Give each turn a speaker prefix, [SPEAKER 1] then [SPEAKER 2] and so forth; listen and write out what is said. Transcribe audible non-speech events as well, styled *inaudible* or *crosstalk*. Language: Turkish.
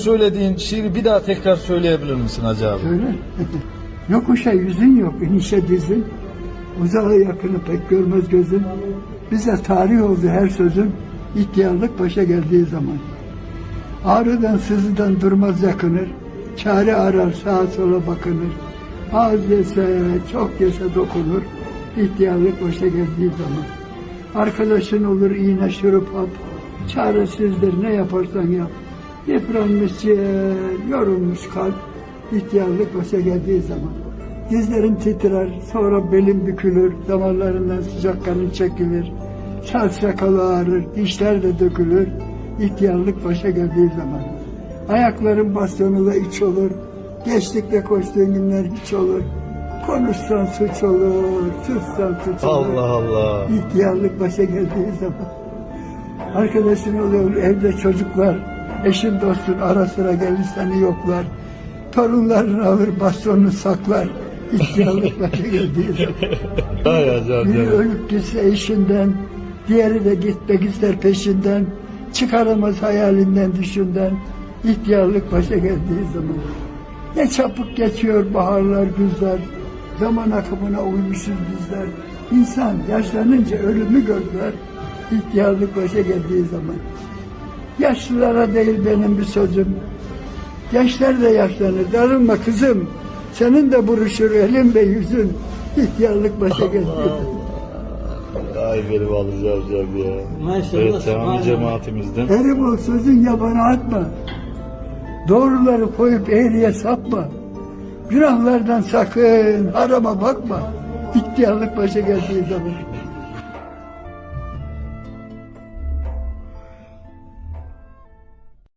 [SPEAKER 1] söylediğin şiiri bir daha tekrar söyleyebilir misin Hacı abi?
[SPEAKER 2] Söyle. *laughs* Yokuşa yüzün yok, inişe dizin. Uzağı yakını pek görmez gözün. Bize tarih oldu her sözün. İhtiyarlık başa geldiği zaman. Ağrıdan sızıdan durmaz yakınır. Çare arar sağa sola bakınır. Az yese çok yese dokunur. İhtiyarlık başa geldiği zaman. Arkadaşın olur iğne şurup hap. Çaresizdir ne yaparsan yap. Yıpranmış yorulmuş kalp. İhtiyarlık başa geldiği zaman. Dizlerin titrer, sonra belin bükülür, damarlarından sıcak kanın çekilir. Saç sakalı ağrır, dişler de dökülür. İhtiyarlık başa geldiği zaman. Ayakların bastığınla iç olur, geçtikle koştuğun günler hiç olur. Konuşsan suç olur, sussan suç olur.
[SPEAKER 1] Allah Allah.
[SPEAKER 2] İhtiyarlık başa geldiği zaman. Arkadaşın oluyor, evde çocuklar, eşin dostun ara sıra gelir seni yoklar. Torunların alır bastonunu saklar. İhtiyarlık *laughs* başa geldiği zaman. Biri ölüp gitse eşinden, diğeri de gitmek ister peşinden. Çıkaramaz hayalinden, düşünden. İhtiyarlık başa geldiği zaman. Ne çabuk geçiyor baharlar, güzler. Zaman akımına uymuşuz bizler. İnsan yaşlanınca ölümü gözler. İhtiyarlık başa geldiği zaman. Yaşlılara değil benim bir sözüm. Gençler de yaşlanır. Darılma kızım. Senin de buruşur elin ve yüzün. İhtiyarlık başa zaman.
[SPEAKER 1] Ay benim alacağım canım ya.
[SPEAKER 3] Maşallah,
[SPEAKER 1] Evet
[SPEAKER 3] subhanallah.
[SPEAKER 1] cemaatimizden.
[SPEAKER 2] Erim ol sözün yabana atma. Doğruları koyup eğriye sapma. Günahlardan sakın harama bakma. İhtiyarlık başa geldiği zaman.